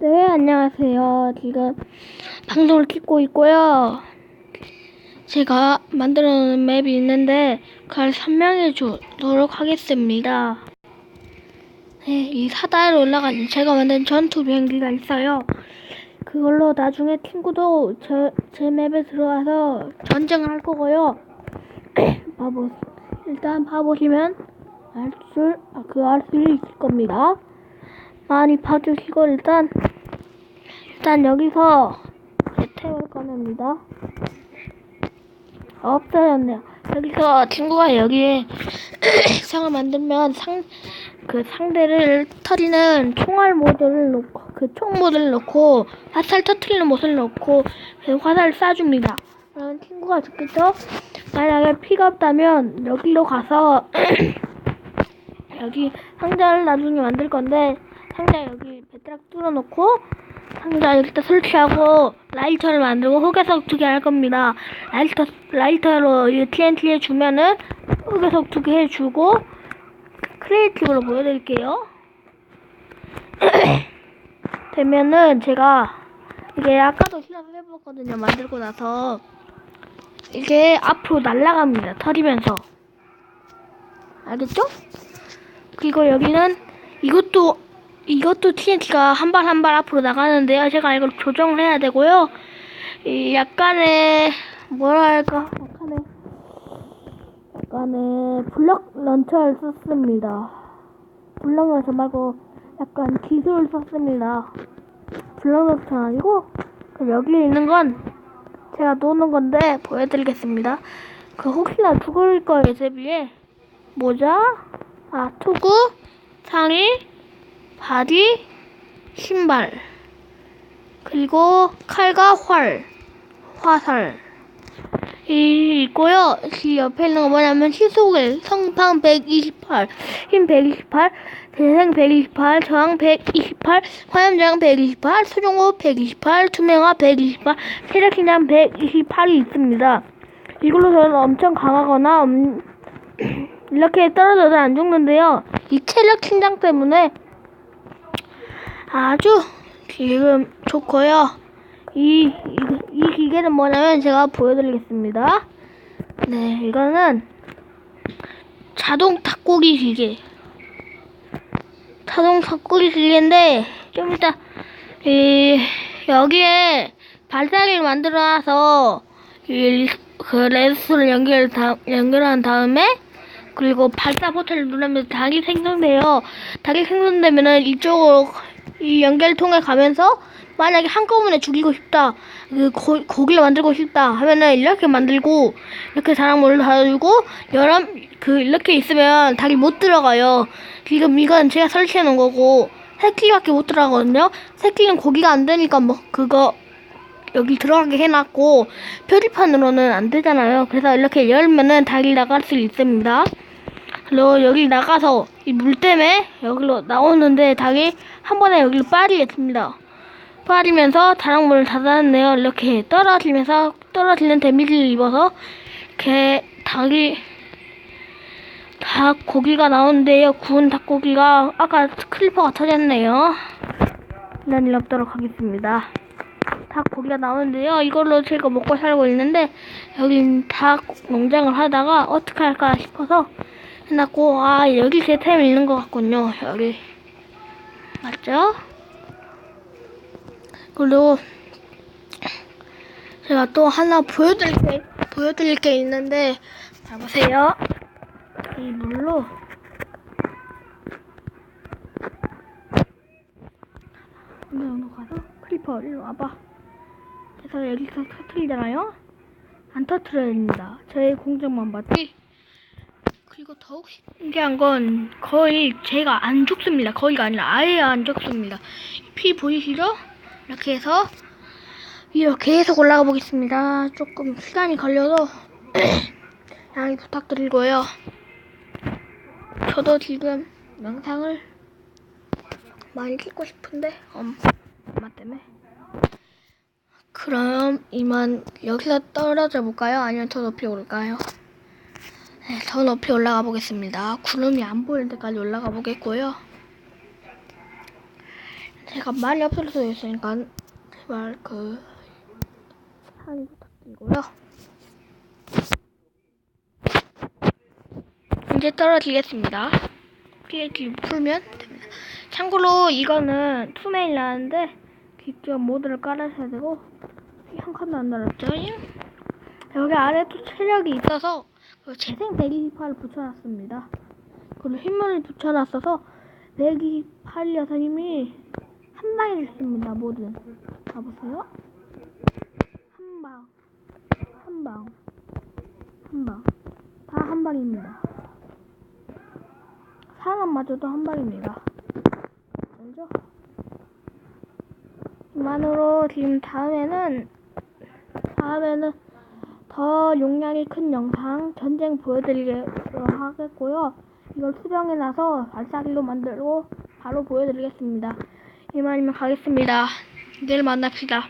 네, 안녕하세요. 지금 방송을 찍고 있고요. 제가 만들어 놓은 맵이 있는데 그걸 설명해 주도록 하겠습니다. 네, 이 사다리로 올라가는 제가 만든 전투 비행기가 있어요. 그걸로 나중에 친구도 저, 제 맵에 들어와서 전쟁을 할 거고요. 봐보, 일단 봐보시면 알 수, 그알 수 있을 겁니다. 많이 봐주시고 일단 일단 여기서 태울 꺼냅니다. 없어졌네요. 여기서 친구가 여기에 상을 만들면 상 그 상대를 터리는 총알 모드를 놓고 그 총 모드를 넣고 화살 터트리는 모드를 넣고 그 화살을 쏴줍니다. 그럼 친구가 좋겠죠? 만약에 피가 없다면 여기로 가서 여기 상자를 나중에 만들 건데 상자 여기 배트락 뚫어놓고 상자 여기다 설치하고 라이터를 만들고 흑에석 두 개 할 겁니다. 라이터 라이터로 이 TNT 주면은 흑에석 두 개 해주고 크리에이티브로 보여드릴게요. 되면은 제가 이게 아까도 실험을 해봤거든요. 만들고 나서 이게 앞으로 날아갑니다. 터리면서 알겠죠? 그리고 여기는 이것도 이것도 TNT가 한 발 한 발 앞으로 나가는데요. 제가 이걸 조정을 해야 되고요. 이 약간의 뭐라 할까? 약간의 약간의 블럭 런처를 썼습니다. 블럭 런처 말고 약간 기술을 썼습니다. 블럭 런처 아니고 여기 있는 건 제가 놓는 건데 보여드리겠습니다. 그 혹시나 죽을 거에 대비해 모자, 아 투구, 상의, 바지, 신발, 그리고 칼과 활, 화살. 이 있고요. 이 옆에 있는 거 뭐냐면 시속을 성방 128, 힘 128, 대생 128, 저항 128, 화염저항 128, 수중호 128, 투명화 128, 체력 신장 128이 있습니다. 이걸로 저는 엄청 강하거나 엄- 이렇게 떨어져도 안 죽는데요. 이 체력 신장 때문에 아주 지금 좋고요. 이, 이, 이 기계는 뭐냐면 제가 보여드리겠습니다. 네, 이거는 자동 닭고기 기계. 자동 닭고기 기계인데 좀 이따 이 여기에 발사기를 만들어놔서 이, 그 레드스를 연결 다, 연결한 다음에 그리고 발사 버튼을 누르면 닭이 생성돼요. 닭이 생성되면은 이쪽으로 이 연결통에 가면서 만약에 한꺼번에 죽이고 싶다, 그 고, 고기를 만들고 싶다 하면은 이렇게 만들고 이렇게 자랑물을 달아주고 여러 그 이렇게 있으면 닭이 못 들어가요. 지금 이건 제가 설치해 놓은 거고 새끼밖에 못 들어가거든요. 새끼는 고기가 안 되니까 뭐 그거 여기 들어가게 해놨고 표지판으로는 안 되잖아요. 그래서 이렇게 열면은 닭이 나갈 수 있습니다. 그리고 여기 나가서 이 물 때문에 여기로 나오는데 닭이 한 번에 여기로 빠지겠습니다. 빠지면서 다락물을 닫아놨네요. 이렇게 떨어지면서 떨어지는 데미지를 입어서 이렇게 닭이 닭 고기가 나오는데요. 구운 닭고기가 아까 클리퍼가 터졌네요. 이런 일 없도록 하겠습니다. 닭 고기가 나오는데요. 이걸로 제가 먹고 살고 있는데 여긴 닭 농장을 하다가 어떻게 할까 싶어서 해놨고 아 여기 제템 있는 것 같군요. 여기 맞죠? 그리고 제가 또 하나 보여드릴 게 보여드릴 게 있는데 자 보세요. 이 물로 어느 정도 가서 클리퍼 일로 와봐. 그래서 여기서 터트리잖아요. 안 터트려야 됩니다. 저의 공정만 봤지. 그리고 더욱 신기한 건 거의 제가 안 죽습니다. 거의가 아니라 아예 안 죽습니다. 피 보이시죠? 이렇게 해서 위로 계속 올라가 보겠습니다. 조금 시간이 걸려도 양해 부탁드리고요. 저도 지금 영상을 많이 찍고 싶은데 엄, 엄마 때문에 그럼 이만 여기서 떨어져 볼까요? 아니면 더 높이 올까요? 네, 더 높이 올라가 보겠습니다. 구름이 안 보일 때까지 올라가 보겠고요. 제가 말이 없을 수 있으니까 제발 그 사랑이 부탁드리고요. 이제 떨어지겠습니다. PH 풀면 됩니다. 참고로 이거는 투메일라는데 직접 모드를 깔아셔야 되고 한 칸도 안 달았죠? 여기 아래도 체력이 있어서 그 재생 대기파를 붙여놨습니다. 그리고 힘을 붙여놨어서 128 여사님이 한 방에 죽습니다. 모두 가보세요. 한 방, 한 방, 한 방, 다 한 방입니다. 사람마저도 한 방입니다. 알죠? 이만으로 지금 다음에는 다음에는 더 용량이 큰 영상 전쟁 보여드리도록 하겠고요. 이걸 수정해 놔서 발사기로 만들고 바로 보여드리겠습니다. 이만이면 가겠습니다. 내일 만납시다.